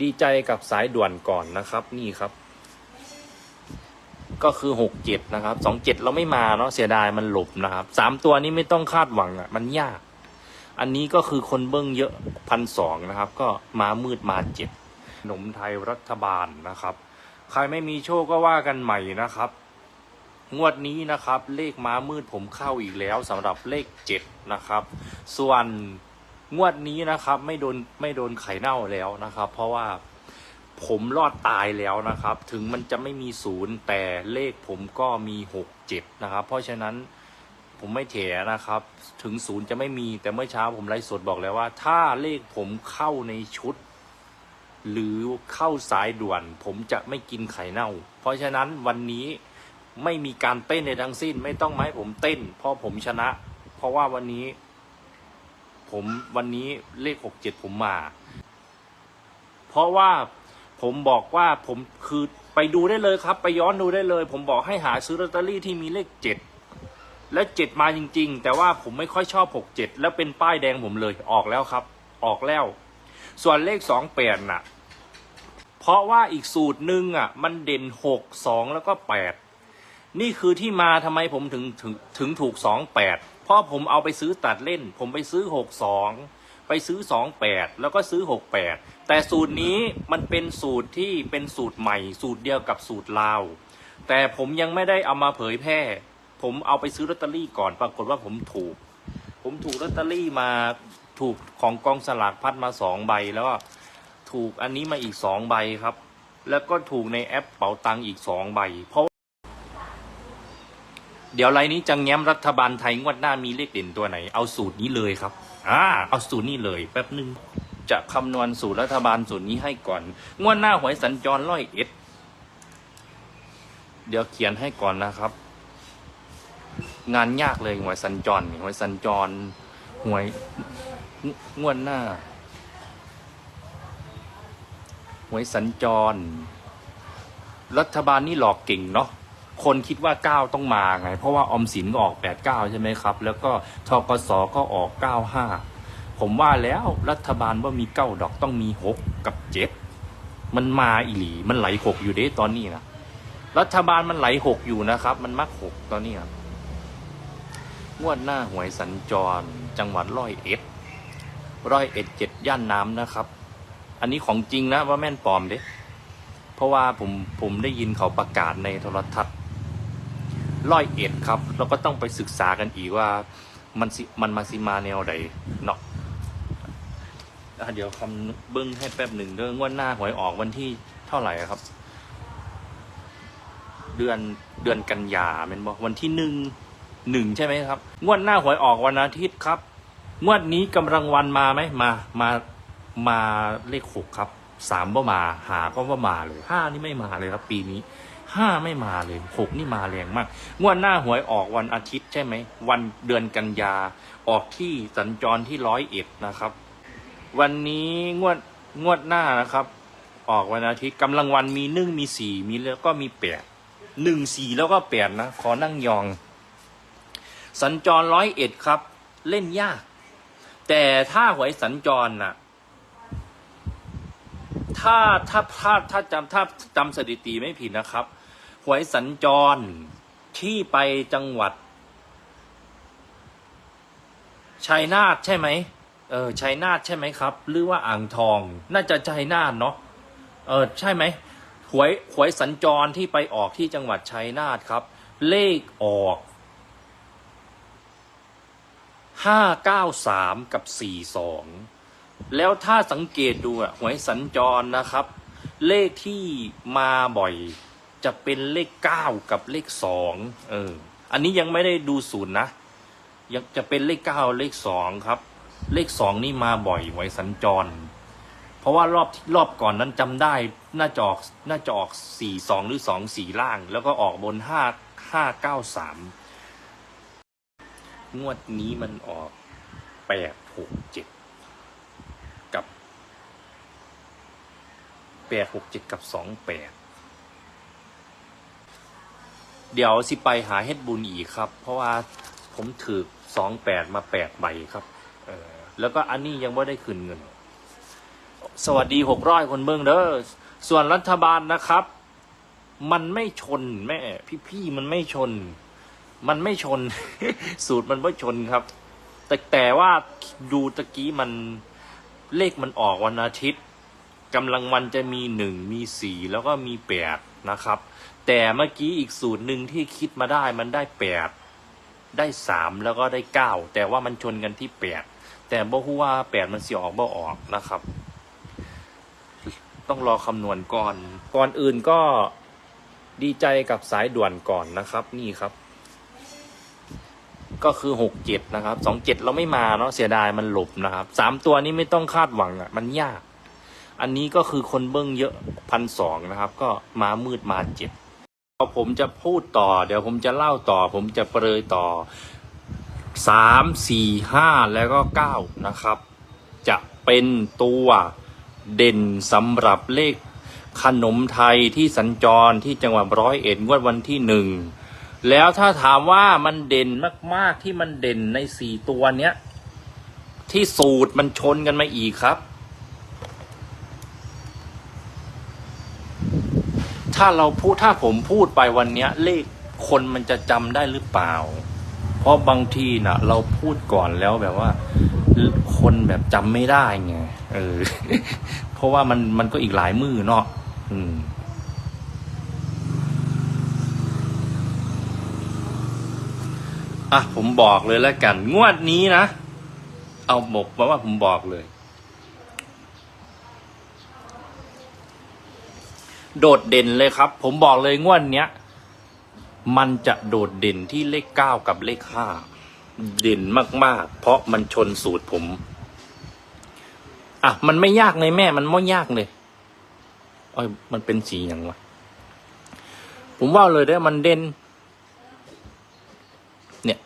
ดีใจกับสายด่วนก่อนนะครับ นี่ครับ ก็คือหกเจ็ดนะครับสองเจ็ดเราไม่มาเนาะเสียดายมันหลบนะครับสามตัวนี้ไม่ต้องคาดหวังอะ มันยาก อันนี้ก็คือคนเบิ้งเยอะพันสองนะครับ ก็มามืดมาเจ็ดขนมไทยรัฐบาลนะครับ ใครไม่มีโชคก็ว่ากันใหม่นะครับ งวดนี้นะครับ เลขม้ามืดผมเข้าอีกแล้วสำหรับเลขเจ็ดนะครับ ส่วน งวดนี้นะครับ ไม่โดนไม่โดนไข่เน่าแล้วนะครับ เพราะว่าผมรอดตายแล้วนะครับ ถึงมันจะไม่มีศูนย์แต่เลขผมก็มีหกเจ็ดนะครับ เพราะฉะนั้นผมไม่เถนะครับ ถึงศูนย์จะไม่มีแต่เมื่อเช้าผมไลฟ์สดบอกแล้วว่า ถ้าเลขผมเข้าในชุด หรือเข้าสายด่วน ผมจะไม่กินไข่เน่า เพราะฉะนั้นวันนี้ไม่มีการเต้นในทั้งสิ้น ไม่ต้องมาให้ผมเต้น เพราะผมชนะ เพราะว่าวันนี้ ผมวันนี้เลขหกเจ็ดผมมา เพราะว่าผมบอกว่าผมคือไปดูได้เลยครับ ไปย้อนดูได้เลย ผมบอกให้หาซื้อลอตเตอรี่ที่มีเลขเจ็ดและเจ็ดมาจริง ๆ แต่ว่าผมไม่ค่อยชอบหกเจ็ดแล้วเป็นป้ายแดงผมเลยออกแล้วครับ ออกแล้ว ส่วนเลขสองแปดน่ะ เพราะว่าอีกสูตรหนึ่งอะ มันเด่นหกสองแล้วก็แปดนี่คือที่มาทำไมผมถึงถึงถึงถูกสองแปด เพราะผมเอาไปซื้อตัดเล่น ผมไปซื้อหกสองไปซื้อสองแปดแล้วก็ซื้อหกแปดแต่สูตรนี้มันเป็นสูตรที่เป็นสูตรใหม่ สูตรเดียวกับสูตรลาว แต่ผมยังไม่ได้เอามาเผยแพร่ ผมเอาไปซื้อลอตเตอรี่ก่อนปรากฏว่าผมถูก ผมถูกลอตเตอรี่มาถูกของกองสลากพัดมาสองใบแล้วก็ถูกอันนี้มาอีกสองใบครับ แล้วก็ถูกในแอปเป๋าตังอีกสองใบเพราะ เดี๋ยวไรนี้จะแง้มรัฐบาลไทยงวดหน้ามีเลขเด่นตัวไหน เอาสูตรนี้เลยครับ อ่า เอาสูตรนี้เลยแป๊บนึง จะคำนวณสูตรรัฐบาลสูตรนี้ให้ก่อน งวดหน้าหวยสัญจรร้อยเอ็ด เดี๋ยวเขียนให้ก่อนนะครับ งานยากเลยหวยสัญจรหวยสัญจรหวยงงวดหน้าหวยสัญจร รัฐบาลนี่หลอกเก่งเนาะ คนคิดว่า 9 ต้องมาไง เพราะว่าออมสินก็ออก 89 ใช่ไหมครับ แล้วก็ทกสก็ออก 95 ผมว่าแล้วรัฐบาลว่ามี 9 ดอกต้องมี 6 กับ 7 มันมาอีหลีมันไหล6อยู่เด้ตอนนี้นะรัฐบาลมันไหล6อยู่นะครับ มันมัก6ตอนนี้ครับงวดหน้าหวยสัญจรจังหวัดร้อยเอ็ดร้อยเอ็ดเจ็ดย่านน้ำนะครับ อันนี้ของจริงนะว่าแม่นปลอมเด้เพราะว่าผมผมได้ยินเขาประกาศในโทรทัศน์ ร้อยเอ็ดครับ เราก็ต้องไปศึกษากันอีกว่ามันสิมันมาซิมาแนวใดเนาะเดี๋ยวคำเบิ้งให้แป๊บหนึ่งเรื่องงวดหน้าหวยออกวันที่เท่าไหร่ครับ เดือนเดือนกันยาเป็นบอกวันที่หนึ่งหนึ่งใช่ไหมครับ งวดหน้าหวยออกวันอาทิตย์ครับงวดนี้กำลังวันมาไหมมามามาเลขหกครับสามก็มาหาก็ว่ามาเลยห้านี่ไม่มาเลยครับ ปีนี้ ห้าไม่มาเลยหกนี่มาแรงมากงวดหน้าหวยออกวันอาทิตย์ใช่ไหม วันเดือนกันยา ออกที่สัญจรที่ร้อยเอ็ดนะครับ วันนี้งวดงวดหน้านะครับ ออกวันอาทิตย์กำลังวันมีหนึ่งมีสี่มีแล้วก็มีแปดหนึ่งสี่แล้วก็แปดนะ ขอนั่งยอง สัญจรร้อยเอ็ดครับ เล่นยาก แต่ถ้าหวยสัญจรน่ะถ้าถ้าถ้าดถ้าจำถ้าจำสถิติไม่ผิดนะครับ หวยสัญจรที่ไปจังหวัดชัยนาทใช่ไหมเออชัยนาทใช่ไหมครับ หรือว่าอ่างทอง น่าจะชัยนาทเนาะเออใช่ไหมหวยหวยสัญจรที่ไปออกที่จังหวัดชัยนาทครับ เลขออกห้าเก้าสามกับสี่สองแล้วถ้าสังเกตดูอะหวยสัญจรนะครับ เลขที่มาบ่อย จะเป็นเลขเก้ากับเลขสองเออ อันนี้ยังไม่ได้ดูศูนย์นะ ยังจะเป็นเลขเก้าเลขสองครับ เลขสองนี่มาบ่อยหวยสัญจร เพราะว่ารอบรอบก่อนนั้นจำได้น่าจะออกน่าจะออกสี่สองหรือสองสี่ล่าง แล้วก็ออกบนห้าห้าเก้าสามงวดนี้มันออกแปดหกเจ็ดกับแปดหกเจ็ดกับสองแปด เดี๋ยวสิไปหาเฮ็ดบุญอีกครับ เพราะว่าผมถือสองแปดมาแปดใบครับ เออแล้วก็อันนี้ยังไม่ได้คืนเงิน สวัสดีหกร้อยคนเบิ้งเด้อส่วนรัฐบาลนะครับ มันไม่ชนแม่พี่ๆมันไม่ชน มันไม่ชน สูตรมันไม่ชนครับ แต่แต่ว่าดูตะกี้มันเลขมันออกวันอาทิตย์กำลังวันจะมีหนึ่งมีสี่แล้วก็มีแปดนะครับ แต่เมื่อกี้อีกสูตรหนึ่งที่คิดมาได้มันได้แปดได้สามแล้วก็ได้เก้าแต่ว่ามันชนกันที่แปดแต่บ่ฮู้ว่าแปดมันเสียออกบ่ออกนะครับ ต้องรอคำนวณก่อน ก่อนอื่นก็ดีใจกับสายด่วนก่อนนะครับ นี่ครับ ก็คือหกเจ็ดนะครับสองเจ็ดเราไม่มาเนาะเสียดายมันหลบนะครับสามตัวนี้ไม่ต้องคาดหวังอะ มันยาก อันนี้ก็คือคนเบิ้งเยอะพันสองนะครับ ก็มามืดมาเจ็ด ผมจะพูดต่อ เดี๋ยวผมจะเล่าต่อ ผมจะเปรยต่อสามสี่ห้าแล้วก็เก้านะครับ จะเป็นตัวเด่นสำหรับเลขขนมไทยที่สัญจรที่จังหวัดร้อยเอ็ดงวดวันที่หนึ่งแล้วถ้าถามว่ามันเด่นมากๆที่มันเด่นในสี่ตัวเนี้ย ที่สูตรมันชนกันมาอีกครับ ถ้าเราพูดถ้าผมพูดไปวันเนี้ย เลขคนมันจะจำได้หรือเปล่า เพราะบางทีน่ะ เราพูดก่อนแล้วแบบว่า คนแบบจำไม่ได้ไงเออ เพราะว่ามันมันก็อีกหลายมือเนาะอืมอะผมบอกเลยแล้วกัน งวดนี้นะ เอาบอกมาว่าผมบอกเลย โดดเด่นเลยครับ ผมบอกเลยงวดเนี้ย มันจะโดดเด่นที่เลขเก้ากับเลขห้าเด่นมาก ๆ เพราะมันชนสูตรผม อะ มันไม่ยากเลยแม่ มันไม่ยากเลยเอ้ยมันเป็นสีอย่างวะ ผมว่าเลยได้มันเด่น เนี่ย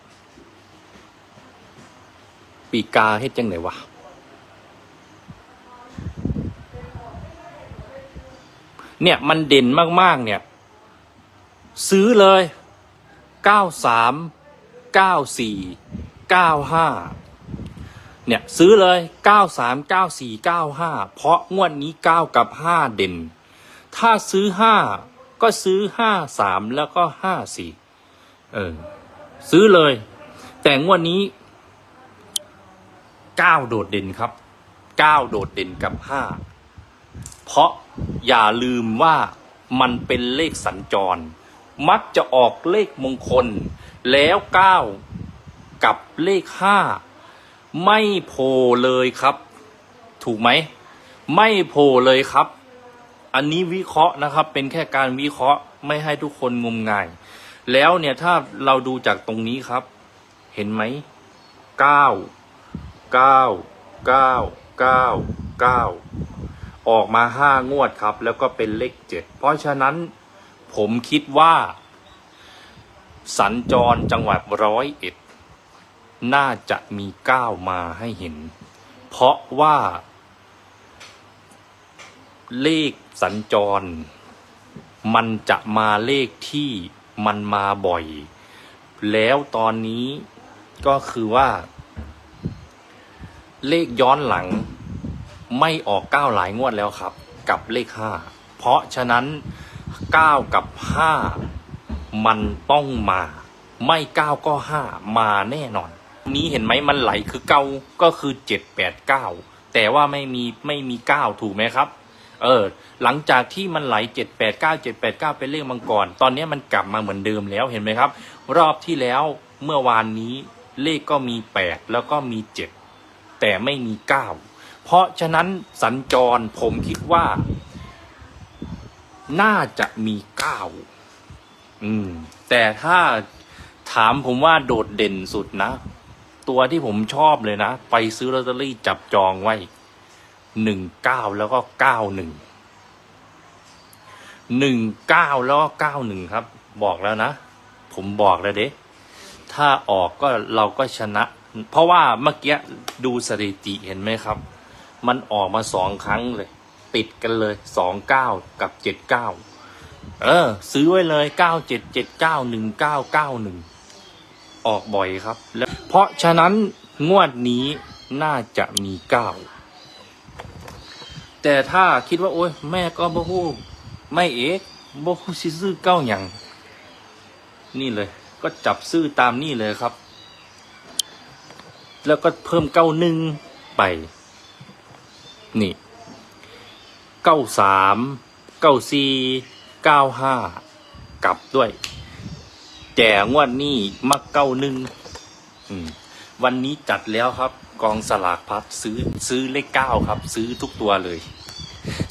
ปีกาเฮ็ดจังไหนวะ เนี่ยมันเด่นมากๆเนี่ย ซื้อเลยเก้าสามเก้าสี่เก้าห้าเนี่ยซื้อเลยเก้าสามเก้าสี่เก้าห้าเพราะงวดนี้เก้ากับห้าเด่น ถ้าซื้อห้าก็ซื้อห้าสามแล้วก็ห้าสี่เออ ซื้อเลย แต่งวดนี้เก้าโดดเด่นครับเก้าโดดเด่นกับห้าเพราะ อย่าลืมว่ามันเป็นเลขสัญจร มักจะออกเลขมงคล แล้วเก้ากับเลขห้าไม่โผล่เลยครับ ถูกไหม ไม่โผล่เลยครับ อันนี้วิเคราะห์นะครับ เป็นแค่การวิเคราะห์ไม่ให้ทุกคนงมงาย แล้วเนี่ยถ้าเราดูจากตรงนี้ครับ เห็นไหมเก้าเก้าเก้าเก้าเก้า ออกมาห้างวดครับ แล้วก็เป็นเลขเจ็ดเพราะฉะนั้นผมคิดว่า สัญจรจังหวัดร้อยเอ็ดน่าจะมีก้าวมาให้เห็น เพราะว่า เลขสัญจร มันจะมาเลขที่มันมาบ่อย แล้วตอนนี้ก็คือว่า เลขย้อนหลัง ไม่ออกเก้าหลายงวดแล้วครับ กับเลขห้าเพราะฉะนั้นเก้ากับห้ามันต้องมา ไม่เก้าก็ห้ามาแน่นอน นี้เห็นไหมมันไหลคือเก้าก็คือเจ็ดแปดเก้าแต่ว่าไม่มีไม่มีเก้าถูกไหมครับ เออ หลังจากที่มันไหลเจ็ดแปดเก้าเจ็ดแปดเก้าเป็นเลขมังกร ตอนนี้มันกลับมาเหมือนเดิมแล้วเห็นไหมครับ รอบที่แล้วเมื่อวานนี้เลขก็มีแปดแล้วก็มีเจ็ดแต่ไม่มีเก้า เพราะฉะนั้นสัญจรผมคิดว่า น่าจะมีเก้าอืม แต่ถ้าถามผมว่าโดดเด่นสุดนะ ตัวที่ผมชอบเลยนะ ไปซื้อลอตเตอรี่จับจองไว้หนึ่งเก้าแล้วก็เก้าหนึ่งหนึ่งเก้าแล้วก็เก้าหนึ่งครับ บอกแล้วนะ ผมบอกแล้วเด้ถ้าออกก็เราก็ชนะ เพราะว่าเมื่อกี้ดูสถิติเห็นไหมครับ มันออกมาสองครั้งเลย ติดกันเลยสองเก้ากับเจ็ดเก้าเออ ซื้อไว้เลยเก้าเจ็ดเจ็ดเก้าหนึ่งเก้าเก้าหนึ่งออกบ่อยครับ แล้วเพราะฉะนั้นงวดนี้น่าจะมีเก้าแต่ถ้าคิดว่า โอ้ยแม่ก็บ่ฮู้ไม่เอกบ่ฮู้สิซื้อเก้าหยังนี่เลย ก็จับซื้อตามนี่เลยครับ แล้วก็เพิ่มเก้าหนึ่งไป นี่เก้าสามเก้าสี่เก้าห้ากลับด้วยแต่งวดนี้มักเก้าหนึ่งวันนี้จัดแล้วครับ กองสลากพัดซื้อซื้อเลขเก้าครับ ซื้อทุกตัวเลย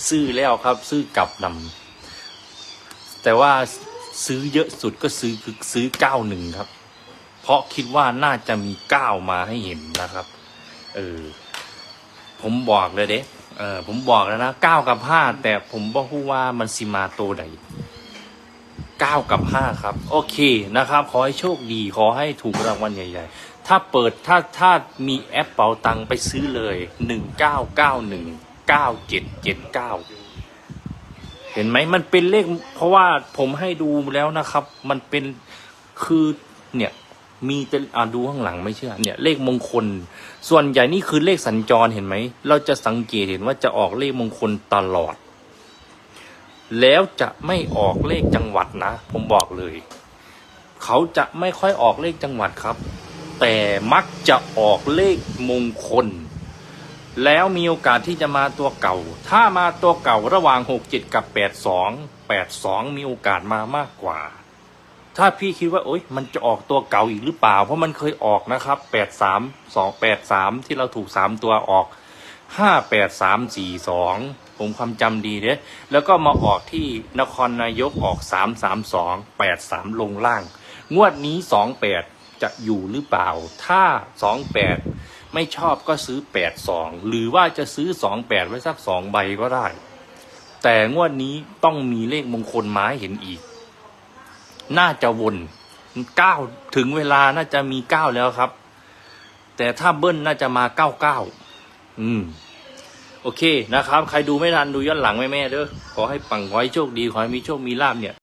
ซื้อแล้วครับ ซื้อกลับนำแต่ว่าซื้อเยอะสุดก็ซื้อคือซื้อเก้าหนึ่งครับ เพราะคิดว่าน่าจะมีเก้ามาให้เห็นนะครับ เออ ผมบอกเลยเด้เออผมบอกแล้วนะเก้ากับห้าแต่ผมบอกว่ามันสิมาโตใดเก้ากับห้าครับ โอเคนะครับ ขอให้โชคดีขอให้ถูกรางวัลใหญ่ ๆ ถ้าเปิดถ้าถ้ามีแอปเป๋าตังไปซื้อเลยหนึ่งเก้าเก้าหนึ่งเก้าเจ็ดเจ็ดเก้าเห็นไหมมันเป็นเลข เพราะว่าผมให้ดูแล้วนะครับ มันเป็นคือเนี่ย มีแต่อ่าดูข้างหลังไม่เชื่อ เนี่ย เลขมงคล ส่วนใหญ่นี่คือเลขสัญจรเห็นไหม เราจะสังเกตเห็นว่าจะออกเลขมงคลตลอด แล้วจะไม่ออกเลขจังหวัดนะ ผมบอกเลย เขาจะไม่ค่อยออกเลขจังหวัดครับ แต่มักจะออกเลขมงคล แล้วมีโอกาสที่จะมาตัวเก่า ถ้ามาตัวเก่าระหว่าง 67 กับ 82 82 มีโอกาสมามากกว่า ถ้าพี่คิดว่าโอ๊ยมันจะออกตัวเก่าอีกหรือเปล่า เพราะมันเคยออกนะครับ83 283ที่เราถูก3ตัวออก58342ผมความจำดีเด้แล้วก็มาออกที่นครนายกออก332 83ลงล่าง งวดนี้28จะอยู่หรือเปล่า ถ้า28ไม่ชอบก็ซื้อ82หรือว่าจะซื้อ28ไว้สัก2ใบก็ได้ แต่งวดนี้ต้องมีเลขมงคลมาให้เห็นอีก น่าจะวนเก้าถึงเวลาน่าจะมีเก้าแล้วครับ แต่ถ้าเบิ้ลน่าจะมาเก้าเก้าอืม โอเคนะครับ ใครดูไม่ทันดูย้อนหลังแม่แม่เด้อขอให้ปังขอให้โชคดี ขอให้มีโชคมีลาบเนี่ย